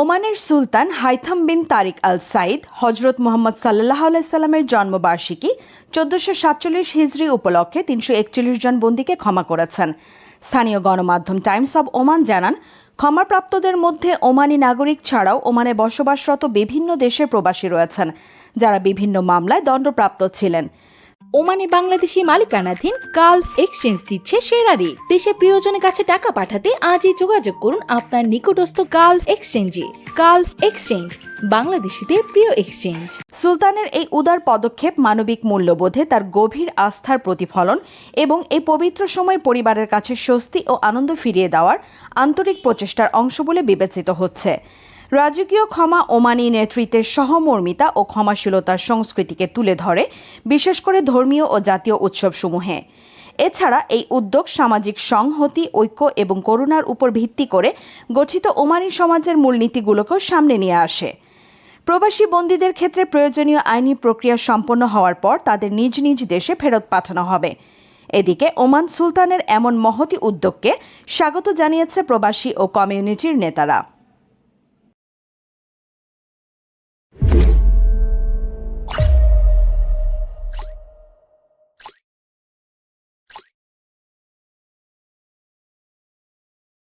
ওমানের সুলতান Haitham bin Tariq al Said হজরত মোহাম্মদ সাল্লাহ সাল্লামের জন্মবার্ষিকী চোদ্দশো সাতচল্লিশ হিজড়ি উপলক্ষে তিনশো একচল্লিশ জন বন্দীকে ক্ষমা করেছেন। স্থানীয় গণমাধ্যম টাইমস অব ওমান জানান, ক্ষমাপ্রাপ্তদের মধ্যে ওমানি নাগরিক ছাড়াও ওমানে বসবাসরত বিভিন্ন দেশের প্রবাসী রয়েছেন, যারা বিভিন্ন মামলায় দণ্ডপ্রাপ্ত ছিলেন। ওমানে বাংলাদেশি মালিকানাধীন গালফ এক্সচেঞ্জ দিচ্ছে সেরা রেট দেশে প্রিয়জনের কাছে টাকা পাঠাতে আজই যোগাযোগ করুন আপনার নিকটস্থ গালফ এক্সচেঞ্জে। গালফ এক্সচেঞ্জ, বাংলাদেশিদের প্রিয় এক্সচেঞ্জ। সুলতানের এই উদার পদক্ষেপ মানবিক মূল্যবোধে তার গভীর আস্থার প্রতিফলন এবং এই পবিত্র সময় পরিবারের কাছে স্বস্তি ও আনন্দ ফিরিয়ে দেওয়ার আন্তরিক প্রচেষ্টার অংশ বলে বিবেচিত হচ্ছে। রাজকীয় ক্ষমা ওমানি নেতৃত্বের সহমর্মিতা ও ক্ষমাশীলতার সংস্কৃতিকে তুলে ধরে, বিশেষ করে ধর্মীয় ও জাতীয় উৎসবসমূহে। এছাড়া এই উদ্যোগ সামাজিক সংহতি, ঐক্য এবং করুণার উপর ভিত্তি করে গঠিত ওমানি সমাজের মূলনীতিগুলোকেও সামনে নিয়ে আসে। প্রবাসী বন্দীদের ক্ষেত্রে প্রয়োজনীয় আইনি প্রক্রিয়া সম্পন্ন হওয়ার পর তাদের নিজ নিজ দেশে ফেরত পাঠানো হবে। এদিকে ওমান সুলতানের এমন মহতি উদ্যোগকে স্বাগত জানিয়েছে প্রবাসী ও কমিউনিটির নেতারা।